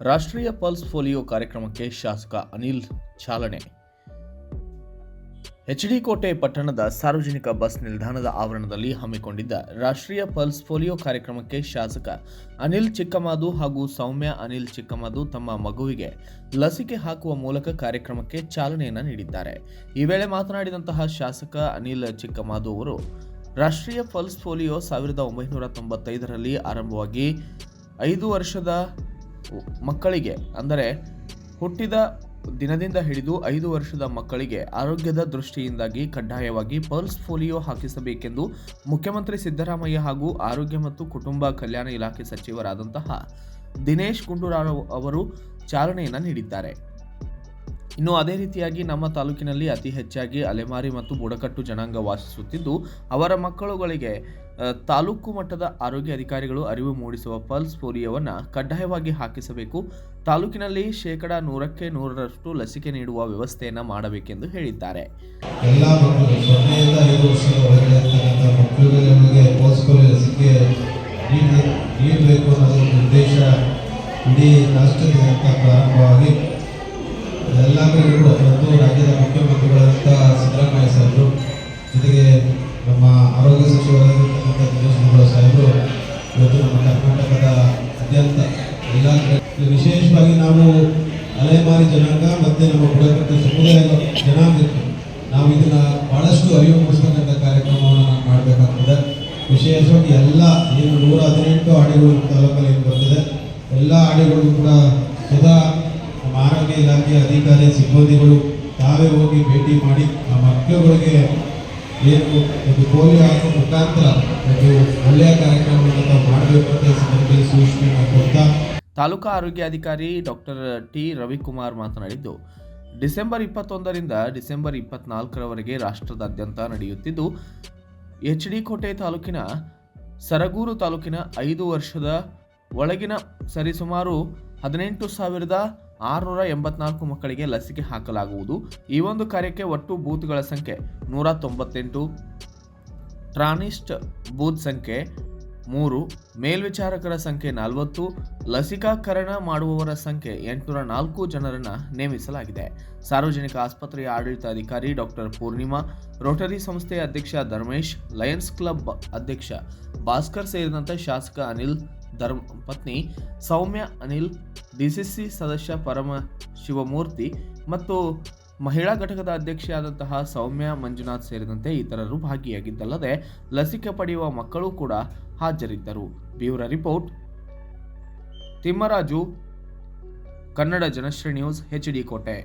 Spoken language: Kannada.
ರಾಷ್ಟ್ರೀಯ ಪಲ್ಸ್ ಪೋಲಿಯೋ ಕಾರ್ಯಕ್ರಮಕ್ಕೆ ಶಾಸಕ ಅನಿಲ್ ಚಾಲನೆ. ಎಚ್ಡಿಕೋಟೆ ಪಟ್ಟಣದ ಸಾರ್ವಜನಿಕ ಬಸ್ ನಿಲ್ದಾಣದ ಆವರಣದಲ್ಲಿ ಹಮ್ಮಿಕೊಂಡಿದ್ದ ರಾಷ್ಟ್ರೀಯ ಪಲ್ಸ್ ಪೋಲಿಯೋ ಕಾರ್ಯಕ್ರಮಕ್ಕೆ ಶಾಸಕ ಅನಿಲ್ ಚಿಕ್ಕಮಾದು ಹಾಗೂ ಸೌಮ್ಯ ಅನಿಲ್ ಚಿಕ್ಕಮಾದು ತಮ್ಮ ಮಗುವಿಗೆ ಲಸಿಕೆ ಹಾಕುವ ಮೂಲಕ ಕಾರ್ಯಕ್ರಮಕ್ಕೆ ಚಾಲನೆಯನ್ನು ನೀಡಿದ್ದಾರೆ. ಈ ವೇಳೆ ಮಾತನಾಡಿದಂತಹ ಶಾಸಕ ಅನಿಲ್ ಚಿಕ್ಕಮಾದು ಅವರು, ರಾಷ್ಟ್ರೀಯ ಪಲ್ಸ್ ಪೋಲಿಯೋ ಸಾವಿರದ ಒಂಬೈನೂರ ತೊಂಬತ್ತೈದರಲ್ಲಿ ಆರಂಭವಾಗಿ ಐದು ವರ್ಷದ ಮಕ್ಕಳಿಗೆ, ಅಂದರೆ ಹುಟ್ಟಿದ ದಿನದಿಂದ ಹಿಡಿದು ಐದು ವರ್ಷದ ಮಕ್ಕಳಿಗೆ ಆರೋಗ್ಯದ ದೃಷ್ಟಿಯಿಂದಾಗಿ ಕಡ್ಡಾಯವಾಗಿ ಪಲ್ಸ್ ಪೋಲಿಯೋ ಹಾಕಿಸಬೇಕೆಂದು ಮುಖ್ಯಮಂತ್ರಿ ಸಿದ್ದರಾಮಯ್ಯ ಹಾಗೂ ಆರೋಗ್ಯ ಮತ್ತು ಕುಟುಂಬ ಕಲ್ಯಾಣ ಇಲಾಖೆ ಸಚಿವರಾದಂತಹ ದಿನೇಶ್ ಗುಂಡೂರಾವ್ ಅವರು ಚಾಲನೆಯನ್ನು ನೀಡಿದ್ದಾರೆ. ಇನ್ನು ಅದೇ ರೀತಿಯಾಗಿ ನಮ್ಮ ತಾಲೂಕಿನಲ್ಲಿ ಅತಿ ಹೆಚ್ಚಾಗಿ ಅಲೆಮಾರಿ ಮತ್ತು ಬುಡಕಟ್ಟು ಜನಾಂಗ ವಾಸಿಸುತ್ತಿದ್ದು, ಅವರ ಮಕ್ಕಳುಗಳಿಗೆ ತಾಲೂಕು ಮಟ್ಟದ ಆರೋಗ್ಯ ಅಧಿಕಾರಿಗಳು ಅರಿವು ಮೂಡಿಸುವ ಪಲ್ಸ್ ಪೋಲಿಯೋವನ್ನು ಕಡ್ಡಾಯವಾಗಿ ಹಾಕಿಸಬೇಕು. ತಾಲೂಕಿನಲ್ಲಿ ಶೇಕಡ ನೂರಕ್ಕೆ ನೂರರಷ್ಟು ಲಸಿಕೆ ನೀಡುವ ವ್ಯವಸ್ಥೆಯನ್ನು ಮಾಡಬೇಕೆಂದು ಹೇಳಿದ್ದಾರೆ. ಲಸಿಕೆ ನೀಡ ನೀಡಬೇಕು ಒಂದು ಉದ್ದೇಶ ಇಡೀ ರಾಷ್ಟ್ರದಿಂದ ಪ್ರಾರಂಭವಾಗಿ ಎಲ್ಲ ಕಡೆಗಳು ಮತ್ತು ರಾಜ್ಯದ ಮುಖ್ಯಮಂತ್ರಿಗಳಾದಂಥ ಸಿದ್ದರಾಮಯ್ಯ ಸಾಹೇಬರು, ಜೊತೆಗೆ ನಮ್ಮ ಆರೋಗ್ಯ ಸಚಿವರಾಗಿರ್ತಕ್ಕಂಥ ದಿನೇಶ್ ಗುಂಡೂರಾವ್ ಸಾಹೇಬರು, ಇವತ್ತು ನಮ್ಮ ಕರ್ನಾಟಕದ ಅತ್ಯಂತ ಎಲ್ಲ ವಿಶೇಷವಾಗಿ ನಾವು ಅಲೆಮಾರಿ ಜನಾಂಗ ಮತ್ತು ನಮ್ಮ ಬುಡಕಟ್ಟು ಸಮುದಾಯ ಜನಾಂಗಕ್ಕೆ ನಾವು ಇದನ್ನ ಬಹಳಷ್ಟು ಅರಿವು ಮೂಡಿಸ್ತಕ್ಕಂಥ ಕಾರ್ಯಕ್ರಮವನ್ನು ನಾವು ಮಾಡಬೇಕಾಗ್ತದೆ. ವಿಶೇಷವಾಗಿ ಎಲ್ಲ ಏನು ನೂರ ಹದಿನೆಂಟು ಆಡಿಗಳು ತಾಲೂಕಲ್ಲಿ ಬರ್ತದೆ, ಎಲ್ಲ ಆಡಿಗಳಿಗೂ ಕೂಡ ಸದಾ ಆರೋಗ್ಯ ಇಲಾಖೆ ಅಧಿಕಾರಿ ಸಿಬ್ಬಂದಿಗಳು ತಾವೇ ಹೋಗಿ ಭೇಟಿ ಮಾಡಿ ನಮ್ಮ ಮಕ್ಕಳುಗಳಿಗೆ ಏನು ಒಂದು ಪೋಲಿಯೋ ಹಾಕೋ ಮುಖಾಂತರ ಒಂದು ಒಳ್ಳೆಯ ಕಾರ್ಯಕ್ರಮವನ್ನು ಮಾಡಬೇಕು ಅಂತ ಸಂದರ್ಭದಲ್ಲಿ ಸೂಚನೆ ಕೊಡ್ತಾ ತಾಲೂಕಾ ಆರೋಗ್ಯಾಧಿಕಾರಿ ಡಾಕ್ಟರ್ ಟಿ ರವಿಕುಮಾರ್ ಮಾತನಾಡಿದ್ದು, ಡಿಸೆಂಬರ್ ಇಪ್ಪತ್ತೊಂದರಿಂದ ಡಿಸೆಂಬರ್ ಇಪ್ಪತ್ನಾಲ್ಕರವರೆಗೆ ರಾಷ್ಟ್ರದಾದ್ಯಂತ ನಡೆಯುತ್ತಿದ್ದು, ಎಚ್ ಡಿ ಕೋಟೆ ತಾಲೂಕಿನ ಸರಗೂರು ತಾಲೂಕಿನ ಐದು ವರ್ಷದ ಒಳಗಿನ ಸರಿಸುಮಾರು ಹದಿನೆಂಟು ಸಾವಿರದ ಆರುನೂರ ಎಂಬತ್ನಾಲ್ಕು ಮಕ್ಕಳಿಗೆ ಲಸಿಕೆ ಹಾಕಲಾಗುವುದು. ಈ ಒಂದು ಕಾರ್ಯಕ್ಕೆ ಒಟ್ಟು ಬೂತ್ಗಳ ಸಂಖ್ಯೆ ನೂರ ತೊಂಬತ್ತೆಂಟು ಟ್ರಾನಿಸ್ಟ್ ಬೂತ್ ಸಂಖ್ಯೆ ಮೂರು, ಮೇಲ್ವಿಚಾರಕರ ಸಂಖ್ಯೆ ನಲವತ್ತು, ಲಸಿಕಾಕರಣ ಮಾಡುವವರ ಸಂಖ್ಯೆ ಎಂಟುನೂರ ನಾಲ್ಕು ಜನರನ್ನು ನೇಮಿಸಲಾಗಿದೆ. ಸಾರ್ವಜನಿಕ ಆಸ್ಪತ್ರೆಯ ಆಡಳಿತಾಧಿಕಾರಿ ಡಾಕ್ಟರ್ ಪೂರ್ಣಿಮಾ, ರೋಟರಿ ಸಂಸ್ಥೆಯ ಅಧ್ಯಕ್ಷ ಧರ್ಮೇಶ್, ಲಯನ್ಸ್ ಕ್ಲಬ್ ಅಧ್ಯಕ್ಷ ಭಾಸ್ಕರ್ ಸೇರಿದಂತೆ ಶಾಸಕ ಅನಿಲ್ ಧರ್ಮ ಪತ್ನಿ ಸೌಮ್ಯ ಅನಿಲ್ ಡಿಸಿಸಿ ಸದಸ್ಯ ಪರಮ ಶಿವಮೂರ್ತಿ ಮತ್ತು ಮಹಿಳಾ ಘಟಕದ ಅಧ್ಯಕ್ಷೆಯಾದಂತಹ ಸೌಮ್ಯ ಮಂಜುನಾಥ್ ಸೇರಿದಂತೆ ಇತರರು ಭಾಗಿಯಾಗಿದ್ದಲ್ಲದೆ ಲಸಿಕೆ ಪಡೆಯುವ ಮಕ್ಕಳು ಕೂಡ ಹಾಜರಿದ್ದರು. Bureau report. Thimmaraju, Kannada Janashri news H D Kote.